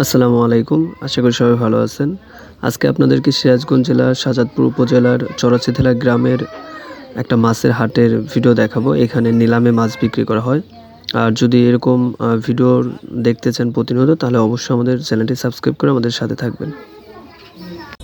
আসসালামু আলাইকুম, আশা করি সবাই ভালো আছেন। আজকে আপনাদেরকে সিরাজগঞ্জ জেলার সাজাদপুর উপজেলার চরাচিথেলা গ্রামের একটা মাছের হাটের ভিডিও দেখাবো। এখানে নিলামে মাছ বিক্রি করা হয়। আর যদি এরকম ভিডিও দেখতে চান প্রতিনিয়ত, তাহলে অবশ্যই আমাদের চ্যানেলটি সাবস্ক্রাইব করে আমাদের সাথে থাকবেন।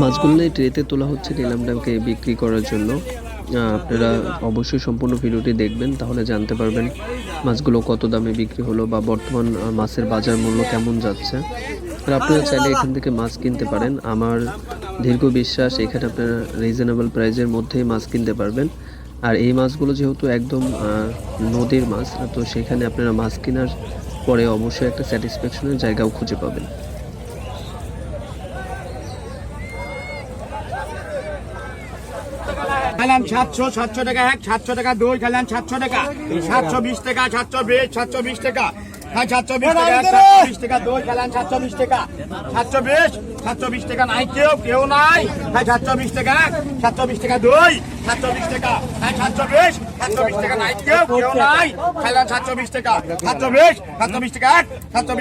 মাছগুলো এই ট্রেতে তোলা হচ্ছে নিলামটাকে বিক্রি করার জন্য। আপনারা অবশ্যই সম্পূর্ণ ভিডিওটি দেখবেন, তাহলে জানতে পারবেন মাছগুলো কত দামে বিক্রি হলো বা বর্তমান মাছের বাজার মূল্য কেমন যাচ্ছে। আর আপনারা চাইলে এখান থেকে মাছ কিনতে পারেন। আমার দীর্ঘ বিশ্বাস, এখানে আপনারা রিজনেবল প্রাইজের মধ্যেই মাছ কিনতে পারবেন। আর এই মাছগুলো যেহেতু একদম আহ, নদীর মাছ তো সেখানে আপনারা মাছ কেনার পরে অবশ্যই একটা স্যাটিসফ্যাকশনের জায়গাও খুঁজে পাবেন। খেলাম সাতশো সাতশো টাকা এক সাতশো টাকা দুই খেলাম সাতশো টাকা। সাতশো বিশ টাকা সাতশো বিশ সাতশো বিশ টাকা। হ্যাঁ সাতশো বিশ টাকা সাতশো বিশ টাকা দুই খেলাম সাতশো বিশ টাকা। সাতশো বিশ সাতশো বিশ টাকা নাই কেউ কেউ নাই। হ্যাঁ সাতশো বিশ টাকা এক, সাতশো বিশ টাকা দুই সাতশো বিশ টাকা হ্যাঁ সাতশো বিশ সাতশো টাকা নাই কেউ কেউ নাই খেলাম সাতশো বিশ টাকা সাতশো বিশ টাকা এক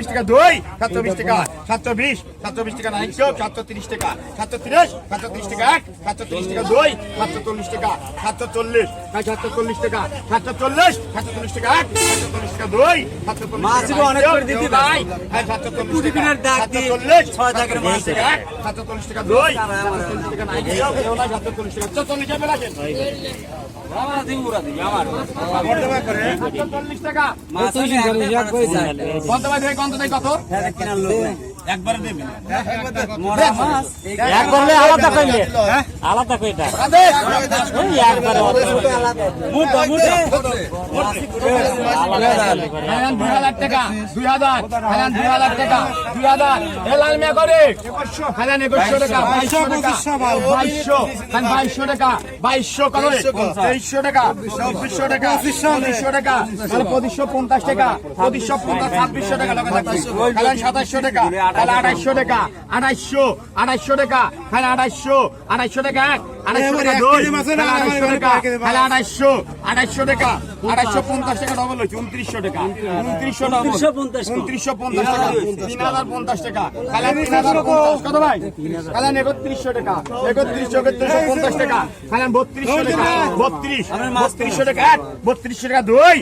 টাকা দুই সাতশো বিশ টাকা সাতশো বিশ সাতশো টাকা নাই কেউ সাতশো তিরিশ টাকা সাতশো তিরিশ সাতশো তিরিশ টাকা এক সাতশো তিরিশ টাকা দুই সাতশো চল্লিশ টাকা সাতশো চল্লিশ হ্যাঁ সাতশো চল্লিশ টাকা সাতশো চল্লিশ সাতশো চল্লিশ টাকা এক সাতশো চল্লিশ টাকা দুই সাতশো চল্লিশ নাই হ্যাঁ সাতশো চল্লিশ টাকা সাতশো চল্লিশ ছয় মাছ সাতশো চল্লিশ টাকা দুই সাতশো চল্লিশ টাকা নাই কেউ কেউ নাই সাতশো চল্লিশ টাকা সাতশো চল্লিশ টাকা কত ভাই দেবে। কত একবারে আলাদা আলাদা একবারে টাকা দুই হাজার। হাজার টাকা দুই হাজার। হেলাল করে। একুশশো টাকা বাইশশো টাকা। বাইশশো হাজার বাইশশো। টাকা বাইশশো করে। তেইশশো টাকা চব্বিশশো টাকা পঁচিশশো। টাকা তাহলে পঁচিশশো পঞ্চাশ টাকা পঁচিশশো পঞ্চাশ ছাব্বিশশো টাকা লগে থাকবে সাতাশশো টাকা। আড়াইশো টাকা আড়াইশো আড়াইশো টাকা আড়াইশো আড়াইশো টাকা আড়াইশো টাকা। দুই আড়াইশো টাকা। পঞ্চাশ টাকা ডবল হয়েছে উনত্রিশশো টাকা। উনত্রিশশো উনত্রিশশো পঞ্চাশ টাকা। তিন হাজার পঞ্চাশ টাকা। তাহলে তিন হাজার পঞ্চাশ কত ভাই? তাহলে একত্রিশশো টাকা। একত্রিশশো একত্রিশশো পঞ্চাশ টাকা। বত্রিশশো টাকা। বত্রিশ। বত্রিশশো টাকা। এক। বত্রিশশো টাকা দুই।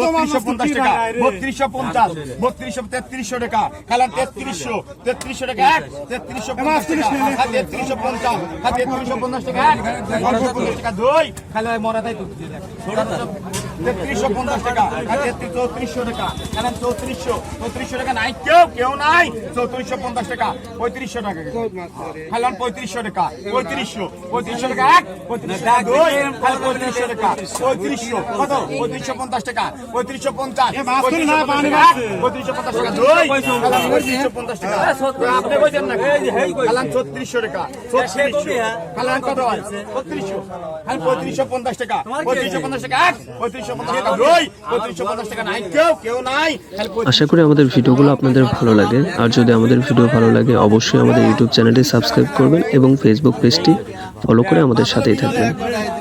বত্রিশশো পঞ্চাশ টাকা। বত্রিশশো পঞ্চাশ। বত্রিশশো তেত্রিশশো টাকা। তাহলে তেত্রিশশো। তেত্রিশশো টাকা। এক। তেত্রিশশো পঞ্চাশ টাকা। তেত্রিশশো পঞ্চাশ। আর তেত্রিশশো পঞ্চাশ টাকা। মরা তাই তো তেত্রিশশো পঞ্চাশ টাকা। তেত্রিশ চৌত্রিশশো টাকা। তাহলে চৌত্রিশশো চৌত্রিশশো টাকা নাই কেউ কেউ নাই। চৌত্রিশশো পঁয়ত্রিশশো টাকা পঁয়ত্রিশশো টাকা। খাইলাম পঁয়ত্রিশশো টাকা। পঁয়ত্রিশশো পঁয়ত্রিশশো টাকা এক পঁয়ত্রিশশো টাকা পঁয়ত্রিশশো টাকা। পঁয়ত্রিশশো। কত? পঁয়ত্রিশশো পঞ্চাশ টাকা পঁয়ত্রিশশো পঞ্চাশ পঁয়ত্রিশশো পঞ্চাশ টাকা পঞ্চাশ দুই পঁয়ত্রিশশো পঞ্চাশ টাকা। আপনি কইছেন না খাইলাম ছত্রিশশো টাকা। ছত্রিশশো। খাইলাম কত হয়? ছত্রিশশো। খাইলাম পঁয়ত্রিশশো পঞ্চাশ টাকা পঁয়ত্রিশশো পঞ্চাশ টাকা এক পঁয়ত্রিশশো আশা করি আমাদের ভিডিওগুলো আপনাদের ভালো লাগে। আর যদি আমাদের ভিডিও ভালো লাগে, অবশ্যই আমাদের ইউটিউব চ্যানেলটি সাবস্ক্রাইব করবেন এবং ফেসবুক পেজটি ফলো করে আমাদের সাথেই থাকবেন।